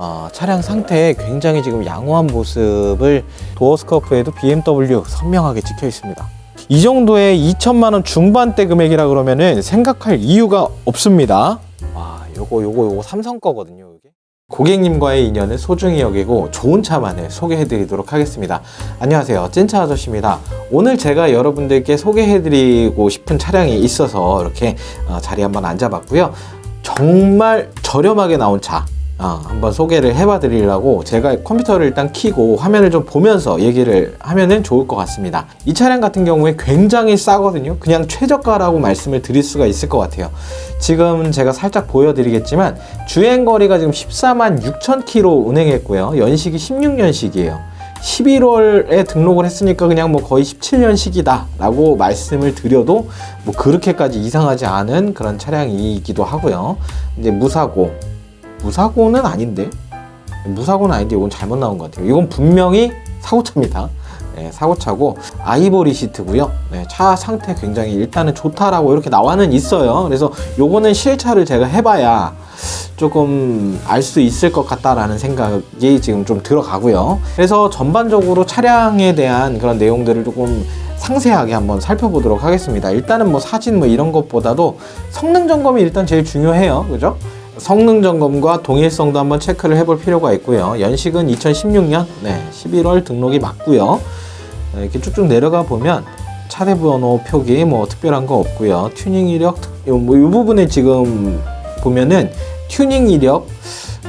어, 차량 상태에 굉장히 지금 양호한 모습을 도어 스커프에도 BMW 선명하게 찍혀 있습니다. 이 정도의 2천만 원 중반대 금액이라 그러면은 생각할 이유가 없습니다. 와, 요거 요거 요거 삼성 거거든요, 이게. 고객님과의 인연을 소중히 여기고 좋은 차만을 소개해드리도록 하겠습니다. 안녕하세요. 찐차 아저씨입니다. 오늘 제가 여러분들께 소개해드리고 싶은 차량이 있어서 이렇게 어, 자리에 한번 앉아봤고요. 정말 저렴하게 나온 차. 어, 한번 소개를 해봐 드리려고 제가 컴퓨터를 일단 켜고 화면을 좀 보면서 얘기를 하면은 좋을 것 같습니다. 이 차량 같은 경우에 굉장히 싸거든요. 그냥 최저가라고 말씀을 드릴 수가 있을 것 같아요. 지금 제가 살짝 보여드리겠지만 주행 거리가 지금 14만 6천 킬로 운행했고요. 연식이 16년식이에요. 11월에 등록을 했으니까 그냥 뭐 거의 17년식이다 라고 말씀을 드려도 뭐 그렇게까지 이상하지 않은 그런 차량이기도 하고요. 이제 무사고 무사고는 아닌데 무사고는 아닌데 이건 잘못 나온 것 같아요. 이건 분명히 사고차입니다. 네, 사고차고 아이보리 시트고요. 네, 차 상태 굉장히 일단은 좋다라고 이렇게 나와는 있어요. 그래서 요거는 실차를 제가 해봐야 조금 알 수 있을 것 같다라는 생각이 지금 좀 들어가고요. 그래서 전반적으로 차량에 대한 그런 내용들을 조금 상세하게 한번 살펴보도록 하겠습니다. 일단은 뭐 사진 뭐 이런 것보다도 성능 점검이 일단 제일 중요해요. 그죠? 성능 점검과 동일성도 한번 체크를 해볼 필요가 있고요. 연식은 2016년 네, 11월 등록이 맞고요. 네, 이렇게 쭉쭉 내려가 보면 차대 번호 표기 뭐 특별한 거 없고요. 튜닝 이력 뭐이 부분에 지금 보면은 튜닝 이력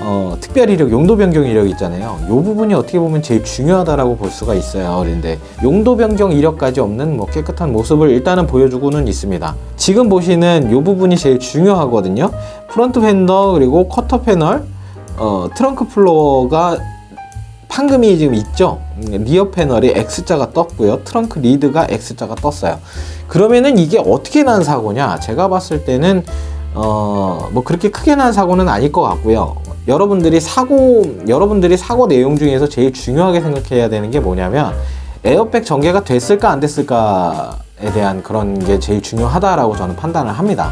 어, 특별 이력, 용도 변경 이력 있잖아요. 이 부분이 어떻게 보면 제일 중요하다라고 볼 수가 있어요. 그런데 용도 변경 이력까지 없는 뭐 깨끗한 모습을 일단은 보여주고는 있습니다. 지금 보시는 이 부분이 제일 중요하거든요. 프론트 팬더 그리고 커터 패널, 어, 트렁크 플로어가 판금이 지금 있죠. 음, 리어 패널에 X자가 떴고요. 트렁크 리드가 X자가 떴어요. 그러면은 이게 어떻게 난 사고냐? 제가 봤을 때는 어, 뭐 그렇게 크게 난 사고는 아닐 것 같고요. 여러분들이 사고, 여러분들이 사고 내용 중에서 제일 중요하게 생각해야 되는 게 뭐냐면 에어백 전개가 됐을까 안 됐을까에 대한 그런 게 제일 중요하다라고 저는 판단을 합니다.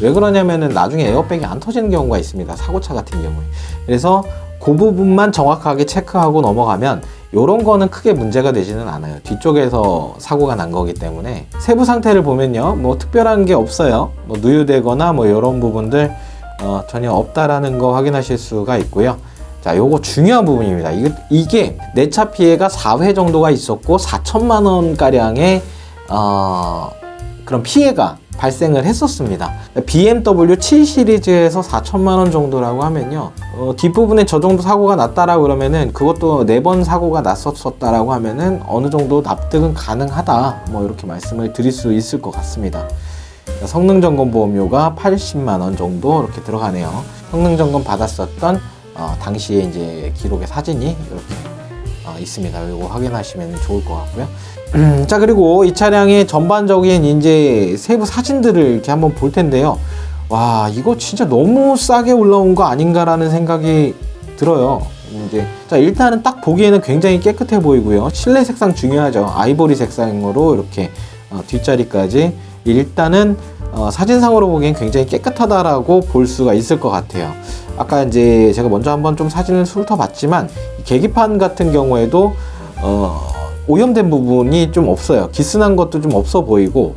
왜 그러냐면은 나중에 에어백이 안 터지는 경우가 있습니다. 사고차 같은 경우에. 그래서 그 부분만 정확하게 체크하고 넘어가면 요런 거는 크게 문제가 되지는 않아요. 뒤쪽에서 사고가 난 거기 때문에 세부 상태를 보면요. 뭐 특별한 게 없어요. 뭐 누유되거나 뭐 이런 부분들 어, 전혀 없다라는 거 확인하실 수가 있고요. 자, 요거 중요한 부분입니다. 이게, 이게 내 차 피해가 4회 정도가 있었고 4천만 원 가량의 어, 그런 피해가 발생을 했었습니다. BMW 7 시리즈에서 4천만 원 정도라고 하면요. 어, 뒷부분에 저 정도 사고가 났다라 그러면은 그것도 네 번 사고가 났었었다라고 하면은 어느 정도 납득은 가능하다. 뭐 이렇게 말씀을 드릴 수 있을 것 같습니다. 성능 점검 보험료가 80만 원 정도 이렇게 들어가네요. 성능 점검 받았었던 어, 당시에 이제 기록의 사진이 이렇게 어, 있습니다. 이거 확인하시면 좋을 것 같고요. 음, 자 그리고 이 차량의 전반적인 이제 세부 사진들을 이렇게 한번 볼 텐데요. 와 이거 진짜 너무 싸게 올라온 거 아닌가라는 생각이 들어요. 이제 자 일단은 딱 보기에는 굉장히 깨끗해 보이고요. 실내 색상 중요하죠. 아이보리 색상으로 이렇게 어, 뒷자리까지 일단은 어, 사진상으로 보기엔 굉장히 깨끗하다라고 볼 수가 있을 것 같아요. 아까 이제 제가 먼저 한번 좀 사진을 훑어봤지만 이 계기판 같은 경우에도 어, 오염된 부분이 좀 없어요. 기스난 것도 좀 없어 보이고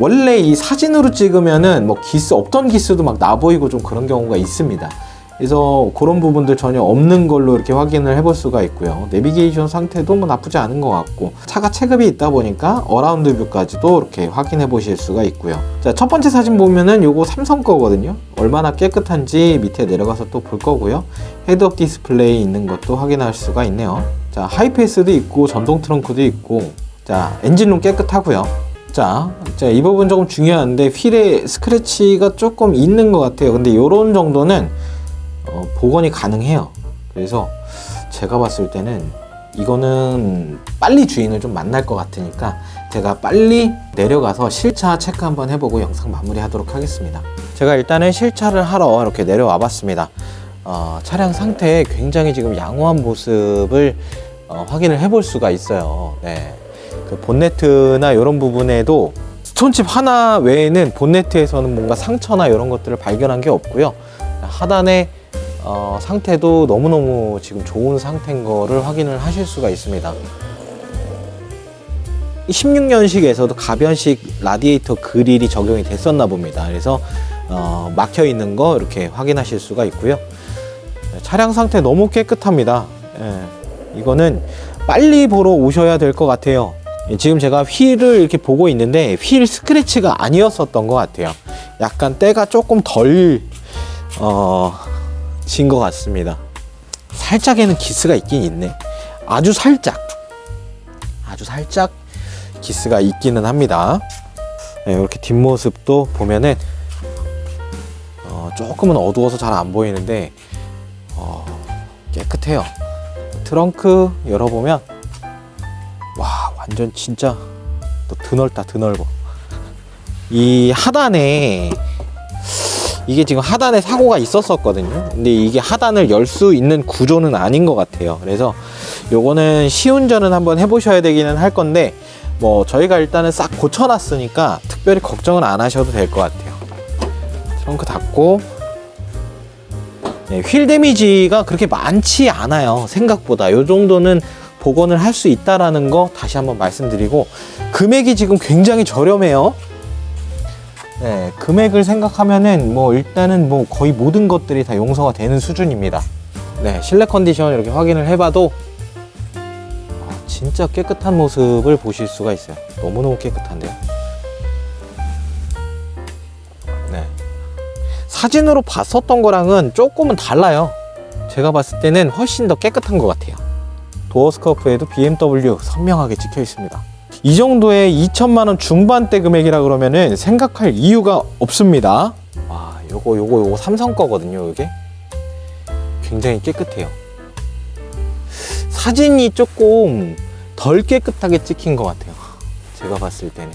원래 이 사진으로 찍으면은 뭐 기스 없던 기스도 막 나 보이고 좀 그런 경우가 있습니다. 그래서 그런 부분들 전혀 없는 걸로 이렇게 확인을 해볼 수가 있고요. 내비게이션 상태도 뭐 나쁘지 않은 것 같고 차가 체급이 있다 보니까 어라운드 뷰까지도 이렇게 확인해 보실 수가 있고요. 자, 첫 번째 사진 보면은 요거 삼성 거거든요. 얼마나 깨끗한지 밑에 내려가서 또 볼 거고요. 헤드업 디스플레이 있는 것도 확인할 수가 있네요. 자, 하이패스도 있고 전동 트렁크도 있고 자, 엔진룸 깨끗하고요. 자, 자, 이 부분 조금 중요한데 휠에 스크래치가 조금 있는 것 같아요. 근데 이런 정도는 어, 복원이 가능해요. 그래서 제가 봤을 때는 이거는 빨리 주인을 좀 만날 것 같으니까 제가 빨리 내려가서 실차 체크 한번 해보고 영상 마무리하도록 하겠습니다. 제가 일단은 실차를 하러 이렇게 내려와 봤습니다. 어, 차량 상태에 굉장히 지금 양호한 모습을 어, 확인을 해볼 수가 있어요. 네. 그 본네트나 이런 부분에도 스톤칩 하나 외에는 본네트에서는 뭔가 상처나 이런 것들을 발견한 게 없고요. 하단에 어, 상태도 너무너무 지금 좋은 상태인 거를 확인을 하실 수가 있습니다. 16년식에서도 가변식 라디에이터 그릴이 적용이 됐었나 봅니다. 그래서 어, 막혀 있는 거 이렇게 확인하실 수가 있고요. 네, 차량 상태 너무 깨끗합니다. 예, 이거는 빨리 보러 오셔야 될 것 같아요. 예, 지금 제가 휠을 이렇게 보고 있는데 휠 스크래치가 아니었었던 것 같아요. 약간 때가 조금 덜 어, 진 것 같습니다. 살짝에는 기스가 있긴 있네. 아주 살짝. 아주 살짝 기스가 있기는 합니다. 네, 이렇게 뒷모습도 보면은 어, 조금은 어두워서 잘 안 보이는데 어, 깨끗해요. 트렁크 열어보면 와 완전 진짜 또 드넓다 드넓어. 이 하단에 이게 지금 하단에 사고가 있었었거든요. 근데 이게 하단을 열 수 있는 구조는 아닌 것 같아요. 그래서 요거는 시운전은 한번 해보셔야 되기는 할 건데 뭐 저희가 일단은 싹 고쳐놨으니까 특별히 걱정은 안 하셔도 될 것 같아요. 트렁크 닫고 네, 휠 데미지가 그렇게 많지 않아요. 생각보다 요 정도는 복원을 할 수 있다라는 거 다시 한번 말씀드리고 금액이 지금 굉장히 저렴해요. 네, 금액을 생각하면은 뭐 일단은 뭐 거의 모든 것들이 다 용서가 되는 수준입니다. 네, 실내 컨디션 이렇게 확인을 해봐도 아, 진짜 깨끗한 모습을 보실 수가 있어요. 너무너무 깨끗한데요. 네. 사진으로 봤었던 거랑은 조금은 달라요. 제가 봤을 때는 훨씬 더 깨끗한 것 같아요. 도어 스커프에도 BMW 선명하게 찍혀 있습니다. 이 정도의 2천만 원 중반대 금액이라 그러면은 생각할 이유가 없습니다. 와, 요거 요거 요거 삼성 거거든요, 이게. 굉장히 깨끗해요. 사진이 조금 덜 깨끗하게 찍힌 것 같아요. 제가 봤을 때는.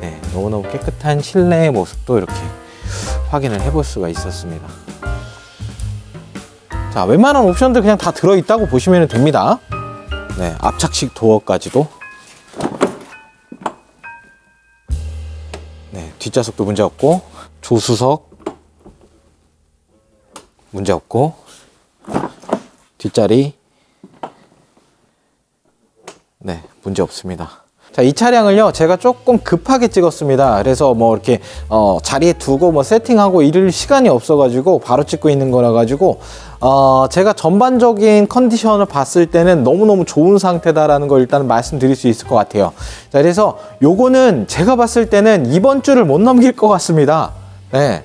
네, 너무너무 깨끗한 실내의 모습도 이렇게 확인을 해볼 수가 있었습니다. 자, 웬만한 옵션들 그냥 다 들어있다고 보시면 됩니다. 네, 앞착식 도어까지도. 네, 뒷좌석도 문제 없고, 조수석 문제 없고, 뒷자리 네, 문제 없습니다. 자, 이 차량을요, 제가 조금 급하게 찍었습니다. 그래서 뭐 이렇게, 어, 자리에 두고 뭐 세팅하고 이럴 시간이 없어가지고 바로 찍고 있는 거라 가지고, 어, 제가 전반적인 컨디션을 봤을 때는 너무너무 좋은 상태다라는 걸 일단 말씀드릴 수 있을 것 같아요. 자, 그래서 요거는 제가 봤을 때는 이번 주를 못 넘길 것 같습니다. 네.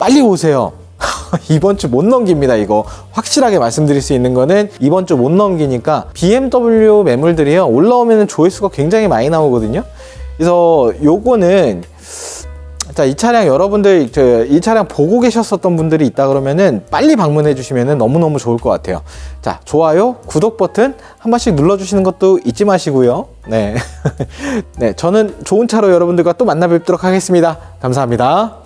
빨리 오세요. 이번 주 못 넘깁니다 이거. 확실하게 말씀드릴 수 있는 거는 이번 주 못 넘기니까 BMW 매물들이요 올라오면 조회수가 굉장히 많이 나오거든요. 그래서 요거는 자 이 차량 여러분들 저 이 차량 보고 계셨었던 분들이 있다 그러면은 빨리 방문해 주시면은 너무너무 좋을 것 같아요. 자 좋아요 구독 버튼 한 번씩 눌러 주시는 것도 잊지 마시고요. 네. 네 저는 좋은 차로 여러분들과 또 만나 뵙도록 하겠습니다. 감사합니다